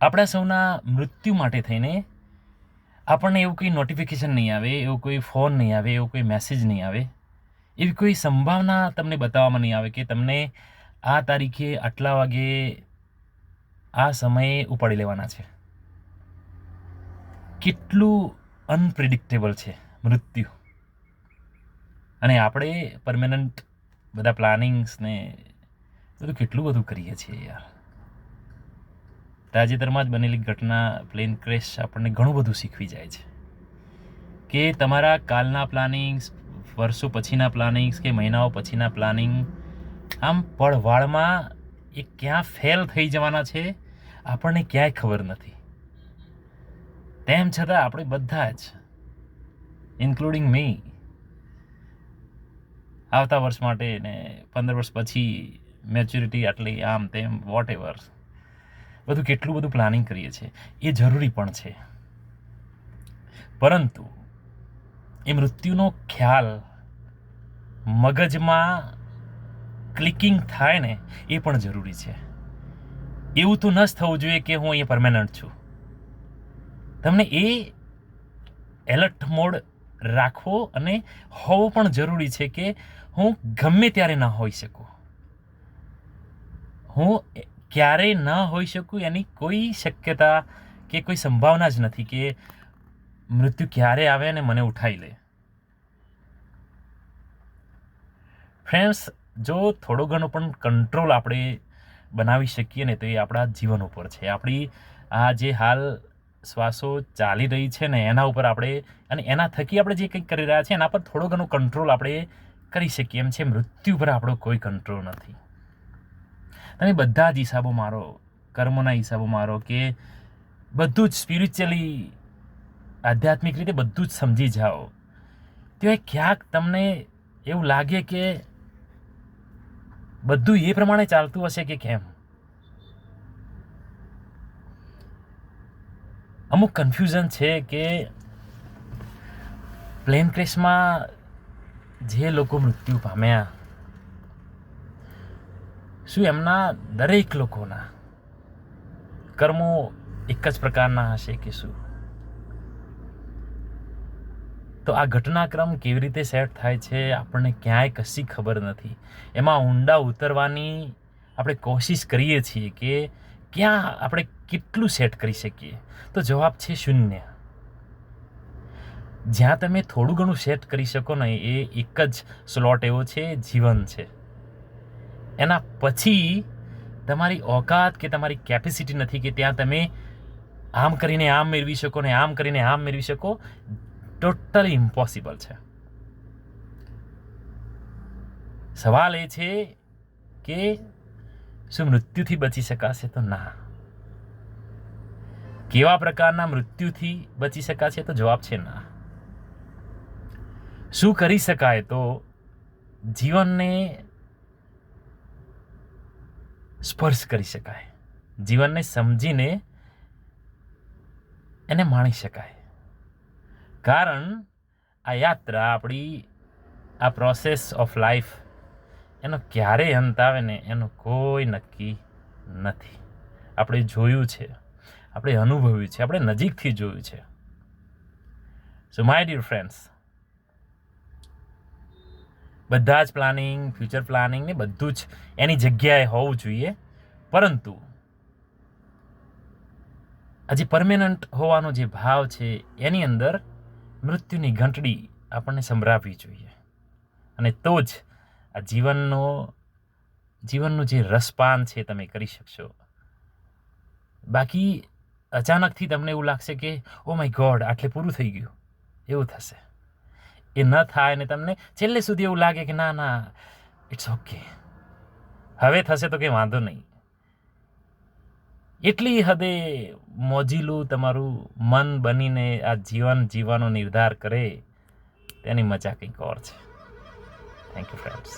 આપણા સૌના મૃત્યુ માટે થઈને આપણને એવું કોઈ નોટિફિકેશન નહીં આવે, એવો કોઈ ફોન નહીં આવે, એવો કોઈ મેસેજ નહીં આવે. એવી કોઈ સંભાવના તમને બતાવવામાં નહીં આવે કે તમને આ તારીખે આટલા વાગે આ સમયે ઉપાડી લેવાના છે. કેટલું અનપ્રિડિક્ટેબલ છે મૃત્યુ. અને આપણે પરમેનન્ટ બધા પ્લાનિંગ્સને બધું કેટલું બધું કરીએ છીએ યાર. તાજેતરમાં જ બનેલી ઘટના પ્લેન ક્રેશ આપણને ઘણું બધું શીખવી જાય છે. કે તમારા કાલના પ્લાનિંગ્સ, વર્ષો પછીના પ્લાનિંગ્સ કે મહિનાઓ પછીના પ્લાનિંગ, આમ પળવાળમાં એ ક્યાં ફેલ થઈ જવાના છે, આપણને ક્યાંય ખબર નથી. તેમ છતાં આપણે બધા જ ઇન્ક્લુડિંગ મી આવતા વર્ષ માટે ને પંદર વર્ષ પછી મેચ્યુરિટી આટલી આમ તેમ વોટ એવર બધું કેટલું બધું પ્લાનિંગ કરીએ છીએ, એ જરૂરી પણ છે. પરંતુ એ મૃત્યુનો ખ્યાલ મગજમાં ક્લિકિંગ થાય ને, એ પણ જરૂરી છે. એવું તો ન જ થવું જોઈએ કે હું અહીંયા પરમેનન્ટ છું. તમને એ એલર્ટ મોડ રાખવો અને હોવો પણ જરૂરી છે કે હું ગમે ત્યારે ન હોઈ શકું. હું ક્યારેય ન હોઈ શકું એની કોઈ શક્યતા કે કોઈ સંભાવના જ નથી કે મૃત્યુ ક્યારે આવે અને મને ઉઠાવી લે. ફ્રેન્ડ્સ જો થોડો ઘણો પણ કંટ્રોલ આપણે બનાવી શકીએ ને તો એ આપણા જીવન ઉપર છે. આપણી આ જે હાલ શ્વાસો ચાલી રહી છે ને એના ઉપર આપણે અને એના થકી આપણે જે કંઈક કરી રહ્યા છીએ એના પર થોડો ઘણો કંટ્રોલ આપણે કરી શકીએ એમ છે. મૃત્યુ પર આપણો કોઈ કંટ્રોલ નથી. તમે બધા જ હિસાબો મારો, કર્મોના હિસાબો મારો કે બધું જ સ્પિરિચ્યુઅલી આધ્યાત્મિક રીતે બધું જ સમજી જાઓ. તો એ ક્યાંક તમને એવું લાગે કે બધું એ પ્રમાણે ચાલતું હશે કે કેમ? અમુક કન્ફ્યુઝન છે કે પ્લેન ક્રેશમાં જે લોકો મૃત્યુ પામ્યા શું એમના દરેક લોકોના કર્મો એક જ પ્રકારના હશે કે શું? તો આ ઘટનાક્રમ કેવી રીતે સેટ થાય છે આપણને ક્યાંય કશી ખબર નથી. એમાં ઊંડા ઉતરવાની આપણે કોશિશ કરીએ છીએ કે ક્યાં આપણે કેટલું સેટ કરી શકીએ. તો જવાબ છે શૂન્ય. જ્યાં તમે થોડું ઘણું સેટ કરી શકો ને એ એક જ સ્લોટ એવો છે, જીવન છે. એના પછી તમારી ઓકાત કે તમારી કેપેસિટી નથી કે ત્યાં તમે આમ કરીને આમ મેળવી શકો ને આમ કરીને આમ મેળવી શકો ટોટલી ઇમ્પોસિબલ છે. સવાલ એ છે કે શું મૃત્યુથી બચી શકાશે તો ના? કેવા પ્રકારના મૃત્યુથી બચી શકાશે તો જવાબ છે ના. શું કરી શકાય તો જીવનને સ્પર્શ કરી શકાય. જીવનને સમજીને એને માણી શકાય. કારણ આ યાત્રા આપણી, આ પ્રોસેસ ઓફ લાઈફ એનો ક્યારે અંત આવે ને એનું કોઈ નક્કી નથી. આપણે જોયું છે, આપણે અનુભવ્યું છે, આપણે નજીકથી જોયું છે. સો માય ડિયર ફ્રેન્ડ્સ બધા જ પ્લાનિંગ ફ્યુચર પ્લાનિંગ ને બધું જ એની જગ્યાએ હોવું જોઈએ. પરંતુ આજે પરમેનન્ટ હોવાનો જે ભાવ છે, એની અંદર મૃત્યુની ઘંટડી આપણને સંભળાવવી જોઈએ. અને તો જ આ જીવનનો, જીવનનું જે રસપાન છે તમે કરી શકશો. બાકી અચાનકથી તમને એવું લાગશે કે ઓ માય ગોડ આટલે પૂરું થઈ ગયું. એવું થશે. એ ન થાય ને તમને છેલ્લે સુધી એવું લાગે કે ના ના ઇટ્સ ઓકે હવે થશે તો કંઈ વાંધો નહીં. એટલી હદે મોજીલું તમારું મન બનીને આ જીવન જીવવાનો નિર્ધાર કરે, તેની મજા કંઈક ઓર છે. Thank you friends